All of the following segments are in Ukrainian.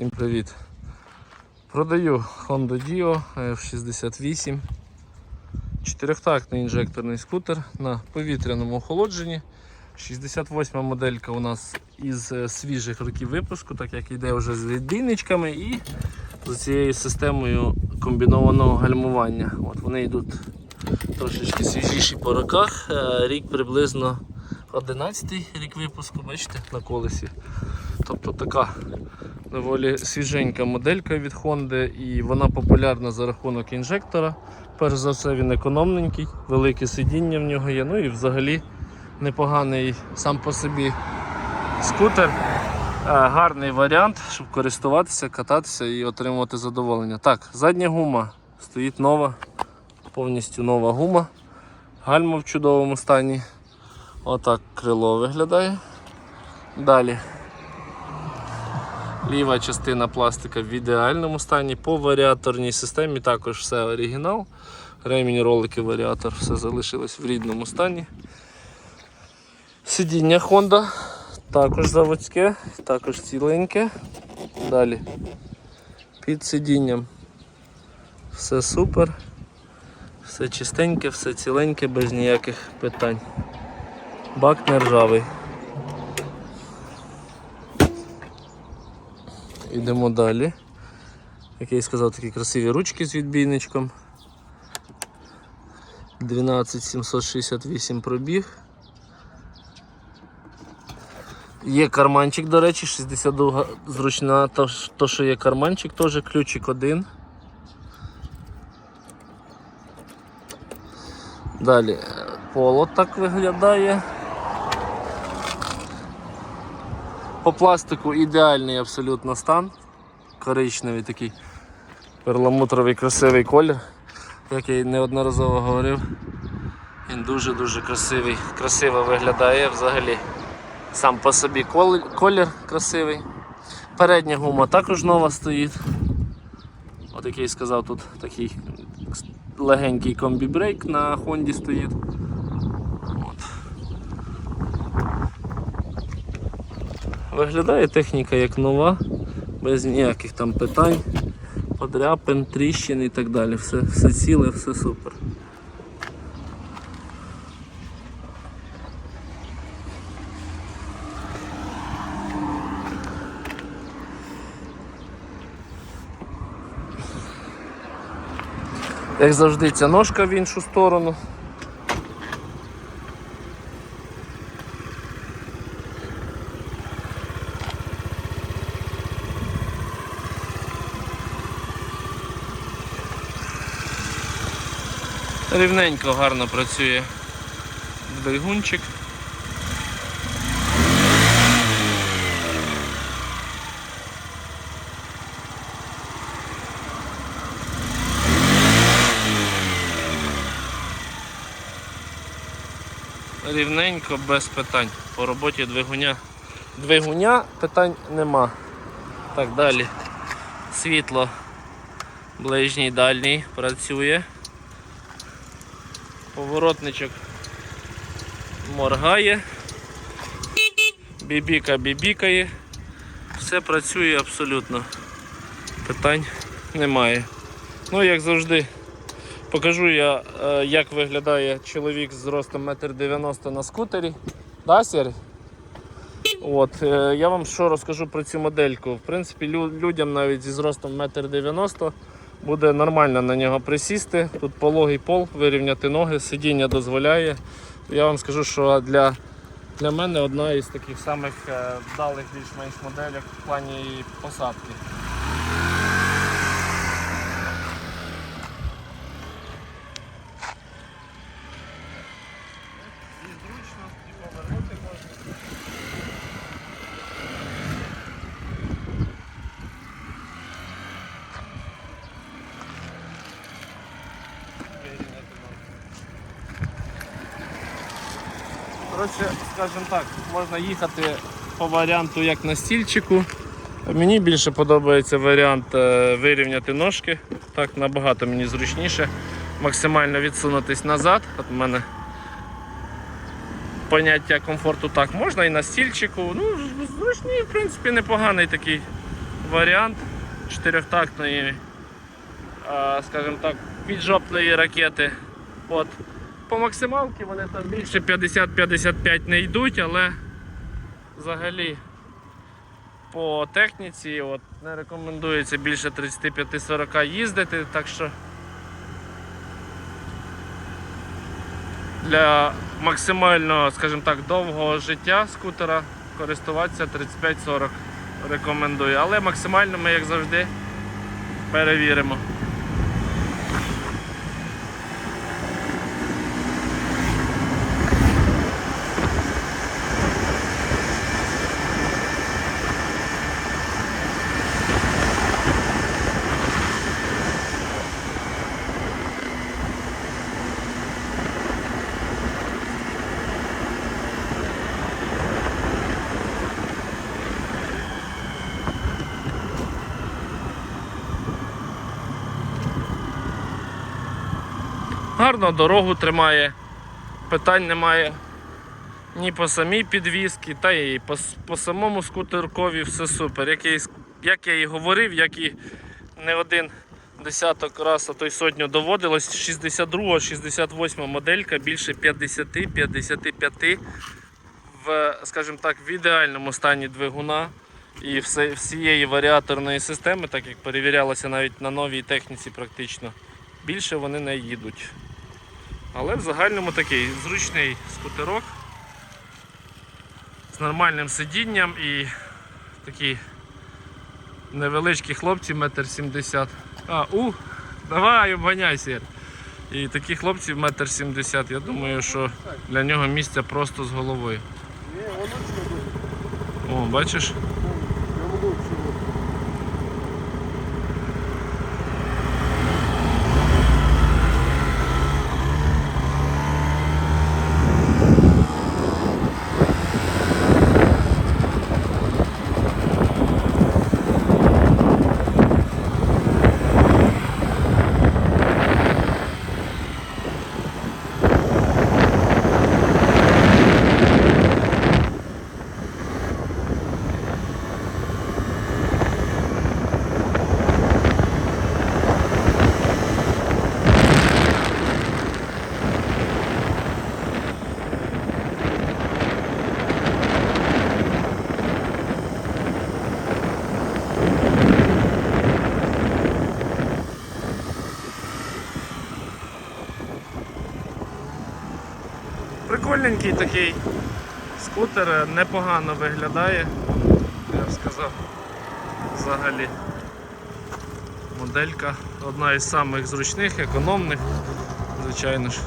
Всім привіт! Продаю Honda Dio F68. Чотирьохтактний інжекторний скутер на повітряному охолодженні. 68 моделька у нас із е, свіжих років випуску, так як йде вже з відбійничками і з цією системою комбінованого гальмування. От Вони йдуть трошечки свіжіші по роках. Е, Рік приблизно 11 рік випуску, бачите, на колесі. Тобто така доволі свіженька моделька від Honda і вона популярна за рахунок інжектора. Перш за все він економненький, велике сидіння в нього є. Ну і взагалі непоганий сам по собі скутер. Е, Гарний варіант, щоб користуватися, кататися і отримувати задоволення. Так, задня гума стоїть нова, повністю нова гума. Гальма в чудовому стані. Отак крило виглядає. Далі Ліва частина пластика в ідеальному стані. По варіаторній системі також все оригінал. Ремінь, ролики, варіатор, все залишилось в рідному стані. Сидіння Honda також заводське, також ціленьке. Далі під сидінням все супер, все чистеньке, все ціленьке, без ніяких питань. Бак не ржавий. Йдемо далі. Як я і сказав, такі красиві ручки з відбійничком. 12768 пробіг. Є карманчик, до речі, 62 зручна, то, то що є карманчик, теж ключик один. Далі е, поло так виглядає. По пластику ідеальний абсолютно стан. Коричневий такий перламутровий красивий колір. Як я неодноразово говорив, він дуже-дуже красивий, красиво виглядає взагалі. Сам по собі колір красивий. Передня гума також нова стоїть. От як я й сказав, тут такий легенький комбі-брейк на Хонді стоїть. Виглядає техніка як нова, без ніяких там питань, подряпин, тріщин і так далі. Все, все ціле, все супер. Як завжди, ця ножка в іншу сторону. Рівненько гарно працює двигунчик. Рівненько, без питань. По роботі двигуня. Двигуня питань нема. Так, далі. Світло ближній дальній працює. Поворотничок моргає, бібіка бібікає, все працює абсолютно. Питань немає. Ну, як завжди, покажу я, е, як виглядає чоловік з ростом 1,90 м на скутері. Да, Сергій? От, е, я вам що розкажу про цю модельку. В принципі, людям навіть зі зростом 1,90 м буде нормально на нього присісти. Тут пологий пол, вирівняти ноги, сидіння дозволяє. Я вам скажу, що для, для мене одна із таких самих е, вдалих більш-менш моделей в плані посадки. Коротше, скажімо так, можна їхати по варіанту як на стільчику. Мені більше подобається варіант е, вирівняти ножки. Так набагато мені зручніше. Максимально відсунутись назад. От у мене поняття комфорту так можна і на стільчику. Ну, зручний, в принципі, непоганий такий варіант чотирьохтактної, а, скажімо так, піджопної ракети. От. По максималці вони там більше 50-55 не йдуть, але взагалі по техніці от, не рекомендується більше 35-40 їздити, так що для максимально, скажімо так, довгого життя скутера користуватися 35-40 рекомендую. Але максимально ми, як завжди, перевіримо. Гарно дорогу тримає, питань немає ні по самій підвізці, та і по, по самому скутеркові все супер. Як я, як я і говорив, як і не один десяток раз, а то й сотню доводилось, 62-68 моделька більше 50-55 в, скажімо так, в ідеальному стані двигуна і все, всієї варіаторної системи, так як перевірялося навіть на новій техніці практично, більше вони не їдуть. Але в загальному такий зручний скутерок з нормальним сидінням і такі невеличкі хлопці, метр сімдесят. А, у, давай, обганяй, Сір. І такі хлопці метр сімдесят, я думаю, що для нього місця просто з головою. О, бачиш? Прикольненький такий скутер, е, непогано виглядає, я б сказав, взагалі. Моделька одна із самих зручних, економних, звичайно ж.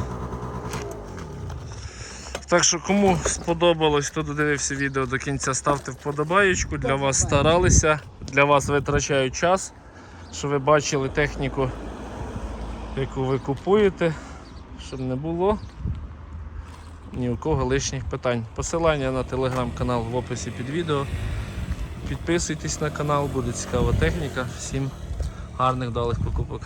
Так що кому сподобалось, хто додивився відео до кінця, ставте вподобаєчку. Для вас старалися, для вас витрачають час, що ви бачили техніку, яку ви купуєте, щоб не було ні у кого лишніх питань. Посилання на телеграм-канал в описі під відео. Підписуйтесь на канал, буде цікава техніка. Всім гарних далих покупок.